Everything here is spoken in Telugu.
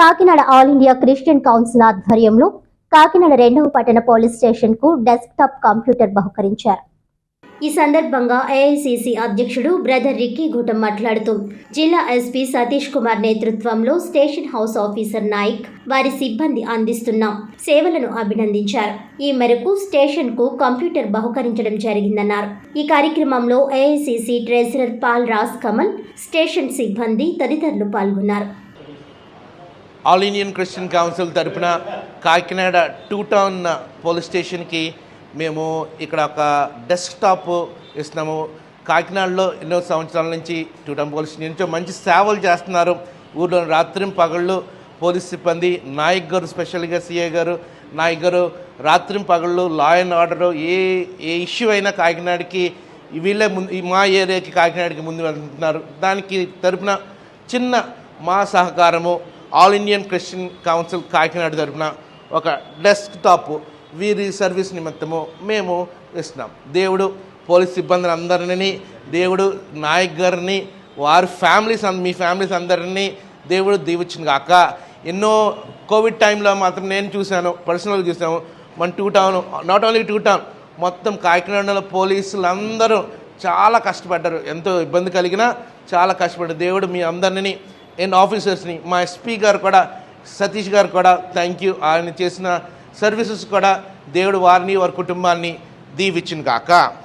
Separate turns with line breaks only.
Kakinada all India Christian council ఆధ్వర్యంలో కాకినాడ రెండవ పట్టణ పోలీస్ స్టేషన్కు డెస్క్టాప్ కంప్యూటర్ బహుకరించారు. ఈ సందర్భంగా ఏఐసిసి అధ్యక్షుడు బ్రదర్ రిక్కీ ఘుటం మాట్లాడుతూ జిల్లా ఎస్పీ సతీష్ కుమార్ నేతృత్వంలో స్టేషన్ హౌస్ ఆఫీసర్ నాయక్ వారి సిబ్బంది అందిస్తున్న సేవలను అభినందించారు. ఈ మేరకు స్టేషన్కు కంప్యూటర్ బహుకరించడం జరిగిందన్నారు. ఈ కార్యక్రమంలో AICC treasurer Paul Raj Kamal station సిబ్బంది తదితరులు పాల్గొన్నారు.
ఆల్ ఇండియన్ క్రిస్టియన్ కౌన్సిల్ తరపున కాకినాడ టూ టౌన్ పోలీస్ స్టేషన్కి మేము ఇక్కడ ఒక డెస్క్టాప్ ఇస్తున్నాము. కాకినాడలో ఎన్నో సంవత్సరాల నుంచి టూ టౌన్ పోలీస్ స్టేషన్ మంచి సేవలు చేస్తున్నారు. ఊళ్ళో రాత్రి పగళ్ళు పోలీస్ సిబ్బంది నాయక్ గారు స్పెషల్గా సీఏ గారు నాయక్ గారు రాత్రి పగళ్ళు లా అండ్ ఆర్డర్ ఏ ఏ ఇష్యూ అయినా కాకినాడకి వీళ్ళే ముందు మా ఏరియాకి కాకినాడకి ముందు వెళ్తున్నారు. దానికి తరపున చిన్న మా సహకారము all Indian Christian council Kakinada తరఫున ఒక డెస్క్ టాప్ వీరి సర్వీస్ నిమిత్తము మేము ఇస్తున్నాం. దేవుడు పోలీస్ సిబ్బందిని అందరినీ దేవుడు నాయక్ గారిని వారి ఫ్యామిలీస్ మీ ఫ్యామిలీస్ అందరినీ దేవుడు దీవించిన కాక ఎన్నో కోవిడ్ టైంలో మాత్రం నేను చూశాను పర్సనల్గా చూసాము మన two town not only two town మొత్తం కాకినాడలో పోలీసులు అందరూ చాలా కష్టపడ్డారు. ఎంతో ఇబ్బంది కలిగినా చాలా కష్టపడ్డారు. దేవుడు మీ అందరినీ అండ్ ఆఫీసర్స్ని మా ఎస్పీ గారు కూడా సతీష్ గారు కూడా థ్యాంక్ యూ ఆయన చేసిన సర్వీసెస్ కూడా దేవుడు వారిని వారి కుటుంబాన్ని దీవిచ్చిన కాక